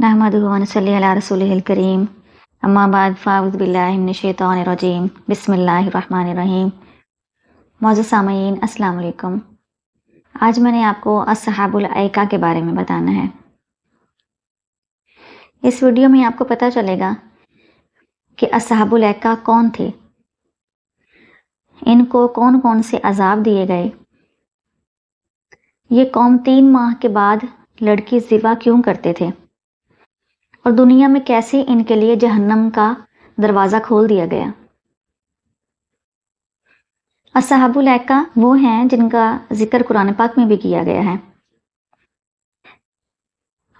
نحمد صلی اللہ رسول الکریم اما بعد فاؤز باللہ من الشیطان الرجیم بسم اللہ الرحمن الرحیم معزز سامعین، السلام علیکم. آج میں نے آپ کو اصحاب العقہ کے بارے میں بتانا ہے۔ اس ویڈیو میں آپ کو پتہ چلے گا کہ اصحاب العقہ کون تھے۔ ان کو کون کون سے عذاب دیے گئے۔ یہ قوم تین ماہ کے بعد لڑکی ذبح کیوں کرتے تھے؟ اور دنیا میں کیسے ان کے لیے جہنم کا دروازہ کھول دیا گیا؟ اصحاب العقہ وہ ہیں جن کا ذکر قرآن پاک میں بھی کیا گیا ہے۔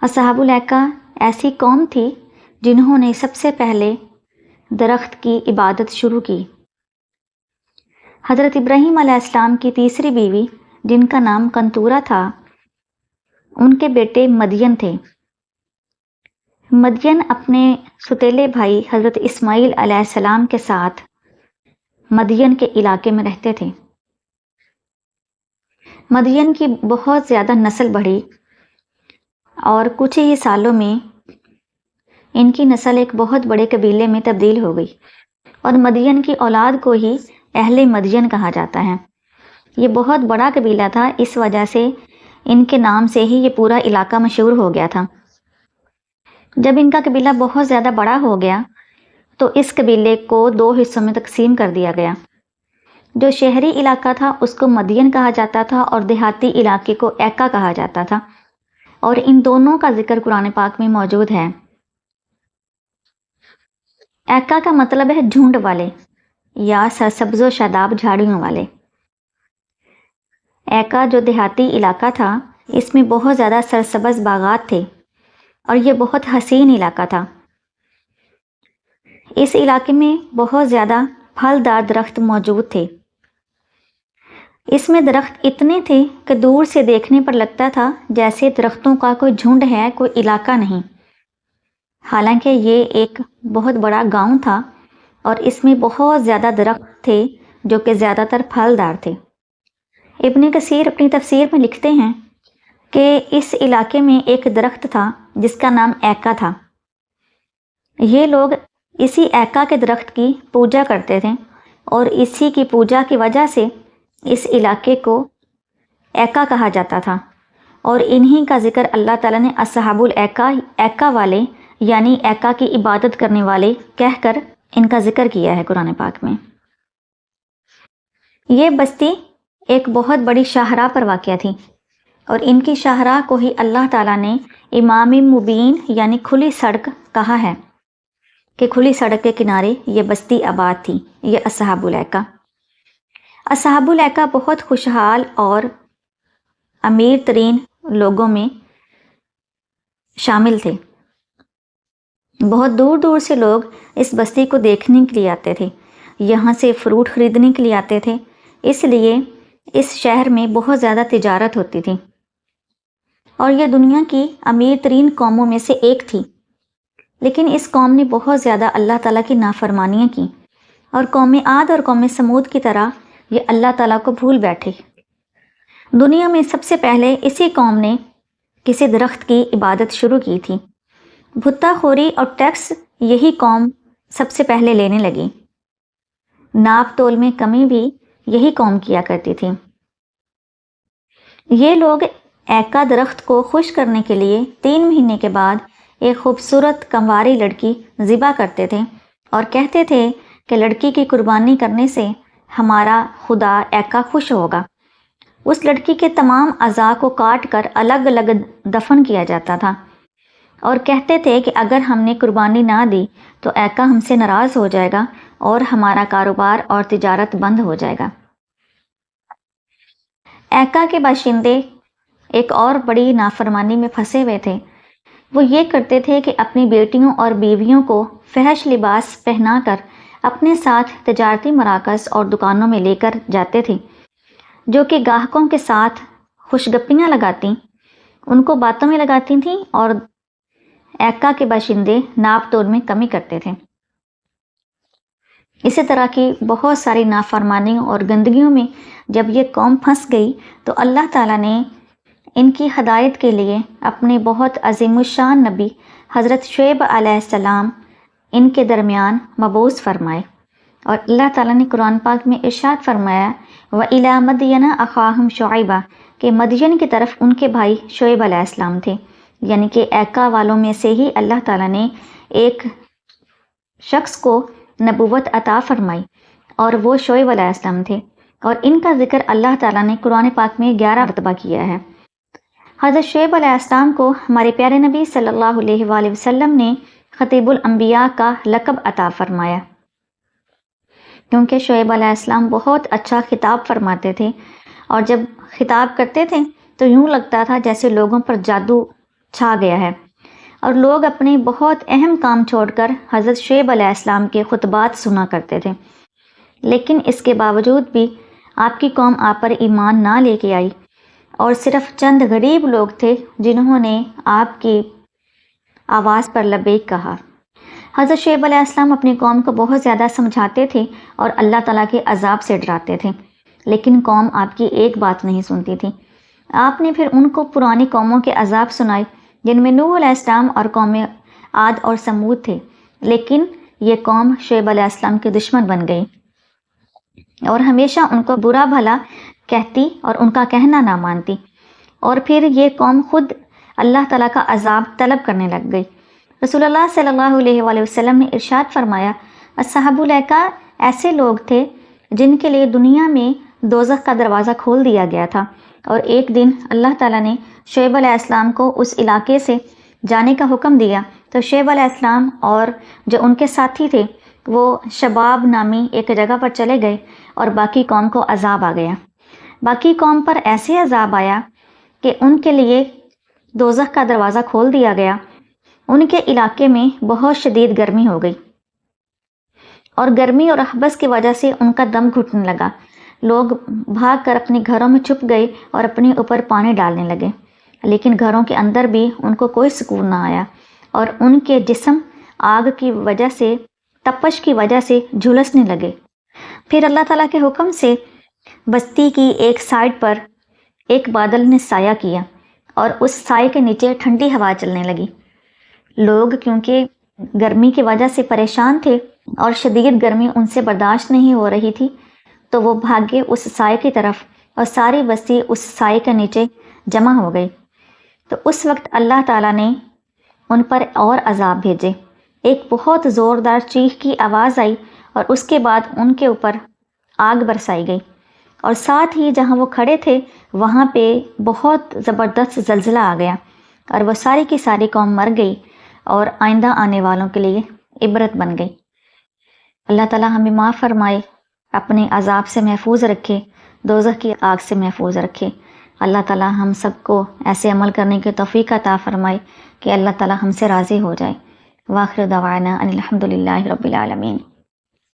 اصحاب العقہ ایسی قوم تھی جنہوں نے سب سے پہلے درخت کی عبادت شروع کی۔ حضرت ابراہیم علیہ السلام کی تیسری بیوی جن کا نام کنتورا تھا، ان کے بیٹے مدین تھے۔ مدین اپنے ستیلے بھائی حضرت اسماعیل علیہ السلام کے ساتھ مدین کے علاقے میں رہتے تھے۔ مدین کی بہت زیادہ نسل بڑھی اور کچھ ہی سالوں میں ان کی نسل ایک بہت بڑے قبیلے میں تبدیل ہو گئی اور مدین کی اولاد کو ہی اہل مدین کہا جاتا ہے۔ یہ بہت بڑا قبیلہ تھا، اس وجہ سے ان کے نام سے ہی یہ پورا علاقہ مشہور ہو گیا تھا۔ جب ان کا قبیلہ بہت زیادہ بڑا ہو گیا تو اس قبیلے کو دو حصوں میں تقسیم کر دیا گیا۔ جو شہری علاقہ تھا، اس کو مدین کہا جاتا تھا اور دیہاتی علاقے کو ایکا کہا جاتا تھا۔ اور ان دونوں کا ذکر قرآن پاک میں موجود ہے۔ ایکا کا مطلب ہے جھونڈ والے یا سرسبز و شاداب جھاڑیوں والے۔ ایکا جو دیہاتی علاقہ تھا، اس میں بہت زیادہ سرسبز باغات تھے۔ اور یہ بہت حسین علاقہ تھا۔ اس علاقے میں بہت زیادہ پھلدار درخت موجود تھے۔ اس میں درخت اتنے تھے کہ دور سے دیکھنے پر لگتا تھا جیسے درختوں کا کوئی جھنڈ ہے، کوئی علاقہ نہیں۔ حالانکہ یہ ایک بہت بڑا گاؤں تھا اور اس میں بہت زیادہ درخت تھے جو کہ زیادہ تر پھلدار تھے۔ ابن کثیر اپنی تفسیر میں لکھتے ہیں کہ اس علاقے میں ایک درخت تھا جس کا نام ایکا تھا۔ یہ لوگ اسی ایکا کے درخت کی پوجا کرتے تھے اور اسی کی پوجا کی وجہ سے اس علاقے کو ایکا کہا جاتا تھا۔ اور انہی کا ذکر اللہ تعالیٰ نے اصحاب العقا ایکا والے یعنی ایکا کی عبادت کرنے والے کہہ کر ان کا ذکر کیا ہے قرآن پاک میں۔ یہ بستی ایک بہت بڑی شاہراہ پر واقع تھی۔ اور ان کی شاہراہ کو ہی اللہ تعالیٰ نے امام مبین یعنی کھلی سڑک کہا ہے کہ کھلی سڑک کے کنارے یہ بستی آباد تھی، یہ اصحاب العقہ اصحاب العقہ بہت خوشحال اور امیر ترین لوگوں میں شامل تھے۔ بہت دور دور سے لوگ اس بستی کو دیکھنے کے لیے آتے تھے، یہاں سے فروٹ خریدنے کے لیے آتے تھے، اس لیے اس شہر میں بہت زیادہ تجارت ہوتی تھی۔ اور یہ دنیا کی امیر ترین قوموں میں سے ایک تھی۔ لیکن اس قوم نے بہت زیادہ اللہ تعالیٰ کی نافرمانیاں کی اور قوم عاد اور قوم سمود کی طرح یہ اللہ تعالیٰ کو بھول بیٹھے۔ دنیا میں سب سے پہلے اسی قوم نے کسی درخت کی عبادت شروع کی تھی۔ بھتا خوری اور ٹیکس یہی قوم سب سے پہلے لینے لگی۔ ناپ تول میں کمی بھی یہی قوم کیا کرتی تھی۔ یہ لوگ ایکا درخت کو خوش کرنے کے لیے تین مہینے کے بعد ایک خوبصورت کمواری لڑکی ذبح کرتے تھے اور کہتے تھے کہ لڑکی کی قربانی کرنے سے ہمارا خدا ایکا خوش ہوگا۔ اس لڑکی کے تمام اعضاء کو کاٹ کر الگ الگ دفن کیا جاتا تھا۔ اور کہتے تھے کہ اگر ہم نے قربانی نہ دی تو ایکا ہم سے ناراض ہو جائے گا اور ہمارا کاروبار اور تجارت بند ہو جائے گا۔ ایکا کے باشندے ایک اور بڑی نافرمانی میں پھنسے ہوئے تھے۔ وہ یہ کرتے تھے کہ اپنی بیٹیوں اور بیویوں کو فحش لباس پہنا کر اپنے ساتھ تجارتی مراکز اور دکانوں میں لے کر جاتے تھے، جو کہ گاہکوں کے ساتھ خوشگپیاں لگاتی، ان کو باتوں میں لگاتی تھیں اور ایکا کے باشندے ناپ توڑ میں کمی کرتے تھے۔ اسی طرح کی بہت ساری نافرمانیوں اور گندگیوں میں جب یہ قوم پھنس گئی تو اللہ تعالیٰ نے ان کی ہدایت کے لیے اپنے بہت عظیم الشان نبی حضرت شعیب علیہ السلام ان کے درمیان مبوس فرمائے۔ اور اللہ تعالیٰ نے قرآن پاک میں ارشاد فرمایا و الا مدینہ اخواہم شعیبہ کہ مدین کی طرف ان کے بھائی شعیب علیہ السلام تھے۔ یعنی کہ ایکا والوں میں سے ہی اللہ تعالیٰ نے ایک شخص کو نبوت عطا فرمائی اور وہ شعیب علیہ السلام تھے۔ اور ان کا ذکر اللہ تعالیٰ نے قرآن پاک میں گیارہ مرتبہ کیا ہے۔ حضرت شعیب علیہ السلام کو ہمارے پیارے نبی صلی اللہ علیہ وآلہ وسلم نے خطیب الانبیاء کا لقب عطا فرمایا۔ کیونکہ شعیب علیہ السلام بہت اچھا خطاب فرماتے تھے اور جب خطاب کرتے تھے تو یوں لگتا تھا جیسے لوگوں پر جادو چھا گیا ہے۔ اور لوگ اپنے بہت اہم کام چھوڑ کر حضرت شعیب علیہ السلام کے خطبات سنا کرتے تھے۔ لیکن اس کے باوجود بھی آپ کی قوم آپ پر ایمان نہ لے کے آئی۔ اور صرف چند غریب لوگ تھے جنہوں نے آپ کی آواز پر لبیک کہا۔ حضرت شعیب علیہ السلام اپنی قوم کو بہت زیادہ سمجھاتے تھے اور اللہ تعالیٰ کے عذاب سے ڈراتے تھے۔ لیکن قوم آپ کی ایک بات نہیں سنتی تھی۔ آپ نے پھر ان کو پرانی قوموں کے عذاب سنائے جن میں نوح علیہ السلام اور قوم عاد اور سمود تھے۔ لیکن یہ قوم شعیب علیہ السلام کے دشمن بن گئی اور ہمیشہ ان کو برا بھلا کہتی اور ان کا کہنا نہ مانتی۔ اور پھر یہ قوم خود اللہ تعالیٰ کا عذاب طلب کرنے لگ گئی۔ رسول اللہ صلی اللہ علیہ وآلہ وسلم نے ارشاد فرمایا اصحاب العقا ایسے لوگ تھے جن کے لیے دنیا میں دوزخ کا دروازہ کھول دیا گیا تھا۔ اور ایک دن اللہ تعالیٰ نے شعیب علیہ السلام کو اس علاقے سے جانے کا حکم دیا۔ تو شعیب علیہ السلام اور جو ان کے ساتھی تھے، وہ شباب نامی ایک جگہ پر چلے گئے اور باقی قوم کو عذاب آ گیا۔ باقی قوم پر ایسے عذاب آیا کہ ان کے لیے دوزخ کا دروازہ کھول دیا گیا۔ ان کے علاقے میں بہت شدید گرمی ہو گئی اور گرمی اور حبس کی وجہ سے ان کا دم گھٹنے لگا۔ لوگ بھاگ کر اپنے گھروں میں چھپ گئے اور اپنے اوپر پانی ڈالنے لگے۔ لیکن گھروں کے اندر بھی ان کو کوئی سکون نہ آیا اور ان کے جسم آگ کی وجہ سے، تپش کی وجہ سے جھلسنے لگے۔ پھر اللہ تعالیٰ کے حکم سے بستی کی ایک سائڈ پر ایک بادل نے سایہ کیا اور اس سائے کے نیچے ٹھنڈی ہوا چلنے لگی۔ لوگ کیونکہ گرمی کی وجہ سے پریشان تھے اور شدید گرمی ان سے برداشت نہیں ہو رہی تھی، تو وہ بھاگے اس سائے کی طرف اور ساری بستی اس سائے کے نیچے جمع ہو گئی۔ تو اس وقت اللہ تعالیٰ نے ان پر اور عذاب بھیجے۔ ایک بہت زوردار چیخ کی آواز آئی اور اس کے بعد ان کے اوپر آگ برسائی گئی۔ اور ساتھ ہی جہاں وہ کھڑے تھے، وہاں پہ بہت زبردست زلزلہ آ گیا اور وہ ساری کی ساری قوم مر گئی اور آئندہ آنے والوں کے لیے عبرت بن گئی۔ اللہ تعالیٰ ہمیں معاف فرمائے، اپنے عذاب سے محفوظ رکھے، دوزخ کی آگ سے محفوظ رکھے۔ اللہ تعالیٰ ہم سب کو ایسے عمل کرنے کے توفیق عطا فرمائے کہ اللہ تعالیٰ ہم سے راضی ہو جائے۔ واخر دعوانا ان الحمد للہ رب العالمین۔